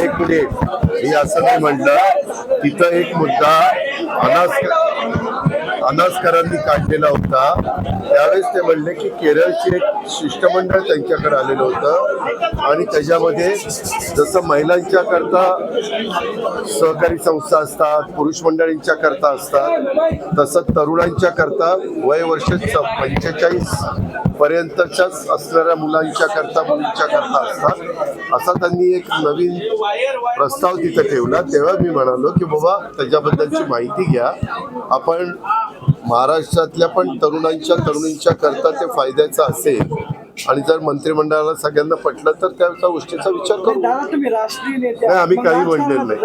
एक मिनिट मी असं नाही म्हटलं. तिथं एक मुद्दा अनास अनासकरांनी काढलेला होता. त्यावेळेस ते म्हणले की केरळचे एक शिष्टमंडळ त्यांच्याकडे आलेलं होतं. आणि त्याच्यामध्ये जसं महिलांच्या करता सहकारी संस्था असतात पुरुष मंडळींच्या करता असतात तसं तरुणांच्या करता वय वर्ष पंचेचाळीस पर्यंतच्याच असणाऱ्या मुलांच्या करता मुलींच्या करता असतात. असा त्यांनी एक नवीन प्रस्ताव तिथं ठेवला. तेव्हा मी म्हणालो की बाबा त्याच्याबद्दलची माहिती घ्या. आपण महाराष्ट्रातल्या पण तरुणांच्या तरुणींच्या करता ते फायद्याचं असेल आणि जर मंत्रिमंडळाला सगळ्यांना पटलं तर त्या त्या गोष्टीचा विचार करू. दादा तुम्ही राष्ट्रीय नेते नाही, आम्ही काही म्हणलेलं नाही.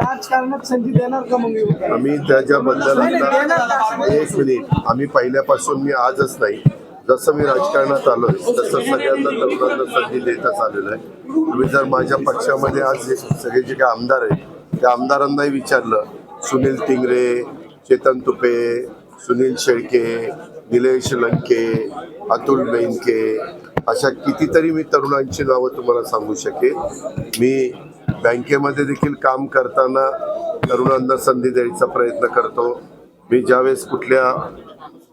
आम्ही त्याच्याबद्दल आता एक मिनिट. आम्ही पहिल्यापासून मी आजच नाही. जसं मी राजकारणात आलोय तसं सगळ्यांना तरुणांना संधी देतच आलेलो आहे. तुम्ही जर माझ्या पक्षामध्ये आज सगळे जे काही आमदार आहेत त्या आमदारांनाही विचारलं सुनील टिंगरे चेतन तुपे सुनील शेळके निलेश लंके अतुल बेनके अशा कितीतरी मी तरुणांची नावं तुम्हाला सांगू शकेन. मी बँकेमध्ये देखील काम करताना तरुणांना संधी द्यायचा प्रयत्न करतो. मी ज्यावेळेस कुठल्या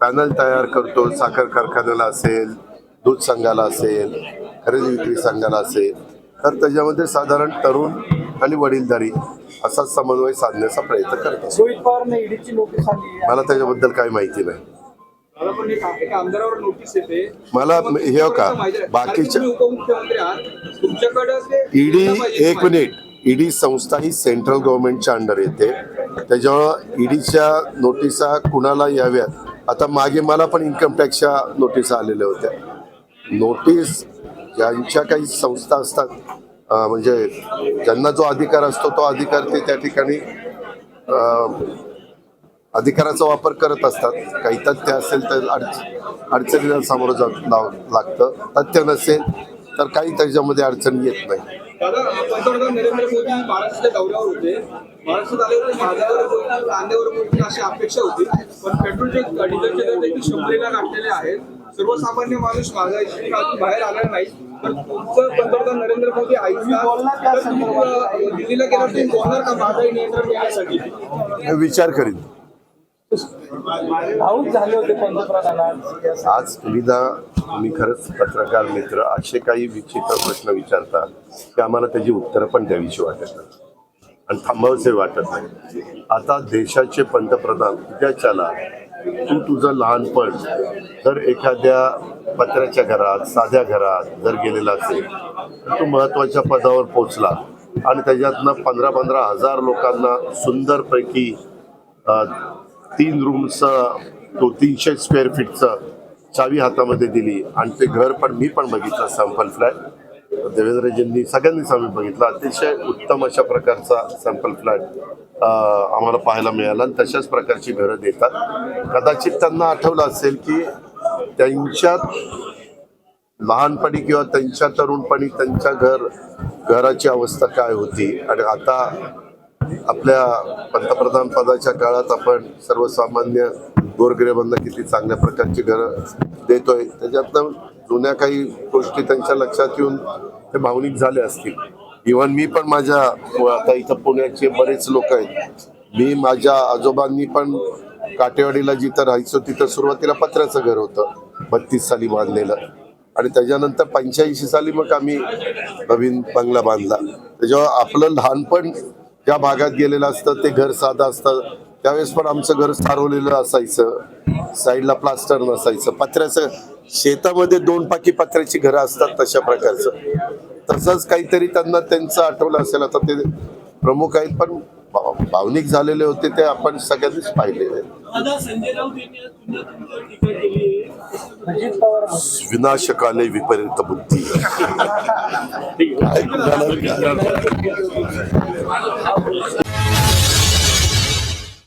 पॅनल तयार करतो साखर कारखान्याला असेल दूध संघाला असेल खरेदी विक्री संघाला असेल तर त्याच्यामध्ये साधारण तरुण आणि वडीलधारी असा समन्वय साधण्याचा प्रयत्न करतो. मला त्याच्याबद्दल काही माहिती नाही. मला पण एक एका आमदारावर नोटीस येते. मला हे हो का. बाकीच्या- ईडी एक मिनिट. ईडी संस्था ही सेंट्रल गव्हर्नमेंटच्या अंडर येते. त्याच्यामुळं ईडीच्या नोटिसा कुणाला याव्यात? आता मागे मला पण इन्कम टॅक्सच्या नोटिसा आलेल्या होत्या. नोटीस ज्यांच्या काही संस्था असतात म्हणजे ज्यांना जो अधिकार असतो तो अधिकार ते त्या ठिकाणी अधिकाराचा वापर करत असतात. काही तथ्य असेल तर अडच अडचणीला सामोरं जा लाव लागतं. तथ्य नसेल तर काही त्याच्यामध्ये अडचणी येत नाही. पंतप्रधान नरेंद्र मोदी महाराष्ट्राच्या दौऱ्यावर होते. महाराष्ट्रात बोलतील कांद्यावर बोलतील अशी अपेक्षा होती. पण पेट्रोलचे डिझेलचे दर देखील शंभरीला गाठलेले आहेत. सर्वसामान्य माणूस महागाईशी अजून बाहेर आला नाही. तर तुमचं पंतप्रधान नरेंद्र मोदी दिल्लीला गेल्यावर तुम्ही बोलणार का महागाई नियंत्रण मिळण्यासाठी? मी विचार करीन. भाऊक झाले होते पंतप्रधान आज. ना तुम्ही खरंच पत्रकार मित्र असे काही विचित्र प्रश्न विचारता की आम्हाला त्याची उत्तरं पण द्यावीशी वाटत नाही. आणि थांबावसे वाटत नाही. आता देशाचे पंतप्रधान उद्याच्याला तू तुझं लहानपण जर एखाद्या पत्र्याच्या घरात साध्या घरात जर गेलेला असेल तर तू महत्त्वाच्या पदावर पोचला आणि त्याच्यातनं पंधरा पंधरा हजार लोकांना सुंदरपैकी तीन रूमचं तो तीनशे स्क्वेअर फीटचं चावी हातामध्ये दिली. आणि ते घर पण मी पण बघितलं सॅम्पल फ्लॅट देवेंद्रजींनी सगळ्यांनीच आम्ही बघितला. अतिशय उत्तम अशा प्रकारचा सॅम्पल फ्लॅट आम्हाला पाहायला मिळाला आणि तशाच प्रकारची घरं देतात. कदाचित त्यांना आठवलं असेल की त्यांच्यात लहानपणी किंवा त्यांच्या तरुणपणी त्यांच्या घर घराची अवस्था काय होती? आणि आता आपल्या पंतप्रधान पदाच्या काळात आपण सर्वसामान्य गोरगरिबांना किती चांगल्या प्रकारची घरं देतोय. त्याच्यातनं जुन्या काही गोष्टी त्यांच्या लक्षात येऊन ते भावनिक झाले असतील. इव्हन मी पण माझ्या आता इथं पुण्याचे बरेच लोक आहेत. मी माझ्या आजोबांनी पण काटेवाडीला जिथं राहायचो तिथं सुरुवातीला पत्र्याचं घर होतं बत्तीस साली बांधलेलं. आणि त्याच्यानंतर पंच्याऐंशी साली मग आम्ही नवीन बंगला बांधला. त्याच्यावर आपलं लहानपण ज्या भागात गेलेलं असतं ते घर साधं असतं त्यावेळेस पण आमचं घर सारवलेलं असायचं. साईडला प्लास्टर नसायचं. पत्र्याचं शेतामध्ये दोन पाकी पत्र्याची घरं असतात तशा प्रकारचं. तसंच काहीतरी त्यांना त्यांचं आठवलं असेल. आता ते प्रमुख आहेत पण भाव- भावनिक झालेले होते ते आपण सगळ्यांनीच पाहिलेले म्हणले. विनाशकाले विपरीत बुद्धी.